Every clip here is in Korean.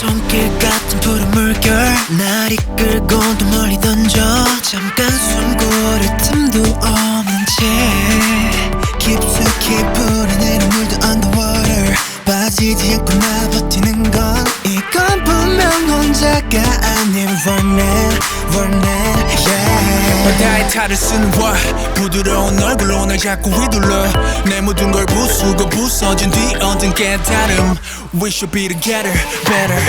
손길 같은 푸른 물결 날 이끌고 또 멀리 던져 잠깐 숨 고를 틈도 없는 채 깊숙이 불어내는 물도 underwater 빠지지 않고 나 버티는 건 이건 분명 혼자가 아닌 running running yeah 바다에 탈을 쓰는 와 부드러운 얼굴로 날 자꾸 휘둘러 내 모든 걸 부수고 부서진 뒤 얻은 깨달음 We should be together better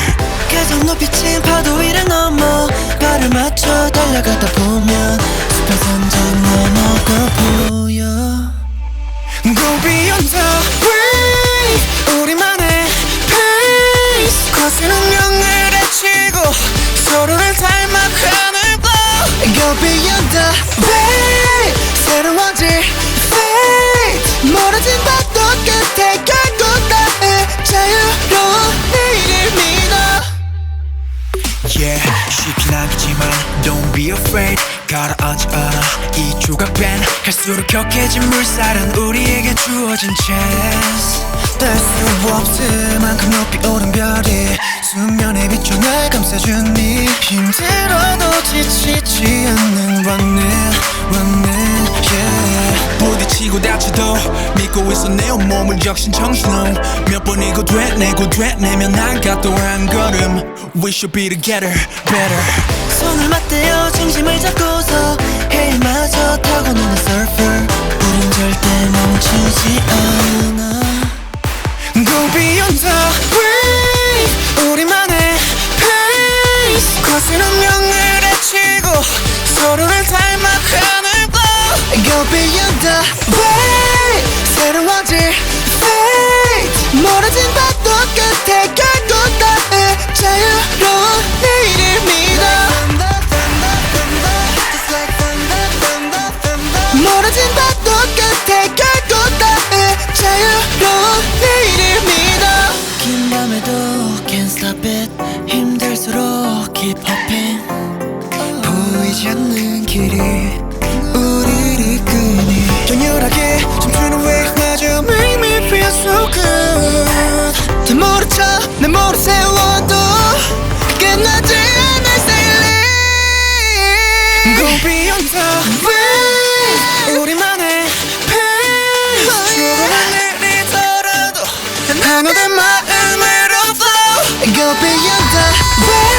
가장 높이 친 파도 위를 넘어 발을 맞춰 달려가다 보면 숲의 선전 너머가 보여 Go beyond the wave 우리만의 pace 운 Wave 새로워질 멀어진 바도 끝에 결국 나의 자유로운 내일을 믿어. Yeah. 쉽진 않겠지만 Don't be afraid. 가라앉지 않아 이 조각 밴 갈수록 격해진 물살은 우리에게 주어진 chance 뗄수 없을 만큼 높이 오른 별이 수면에 비춰 날 감싸주니 힘들어도 지치지 않는 running running yeah. 부딪히고 다쳐도 믿고 있어 내 온몸을 적신 청순함 몇 번이고 되내고 되내면 안가도 한 걸음. We should be together better. 손을 맞대어 중심을 잡고서 해일마저 타고 노는 wave 새로워질 fate. 멀어진 바도 끝에 결국 나의 자유로운 내일을 믿어 멀어진 바도 끝에 결국 나의 자유로운 내일을 믿어 긴 밤에도 can't stop it. 힘들수록 keep hopping 보이지 않는 길이 춤추는 wave마저 make me feel so good 다 모른 척내 머리 세워도 끝나지 않을 sailing Go beyond the wave 우리만의 pace 추가는 일이더라도 하나된 마음으로 flow Go beyond the wave